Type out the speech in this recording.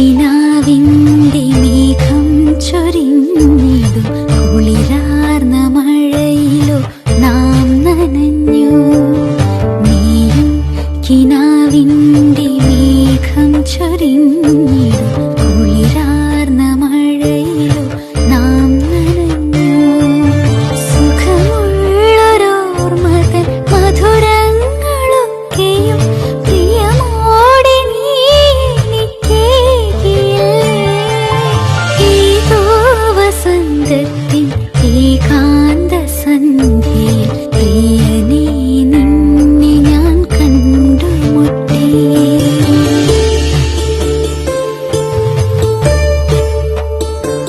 കിനാവിന്റെ മേഘം ചൊരിഞ്ഞിടും കുളിരാർന്ന മഴയിലോ നാം നനഞ്ഞു. നീയും കിനാവിന്റെ മേഘം ചൊരിഞ്ഞിടും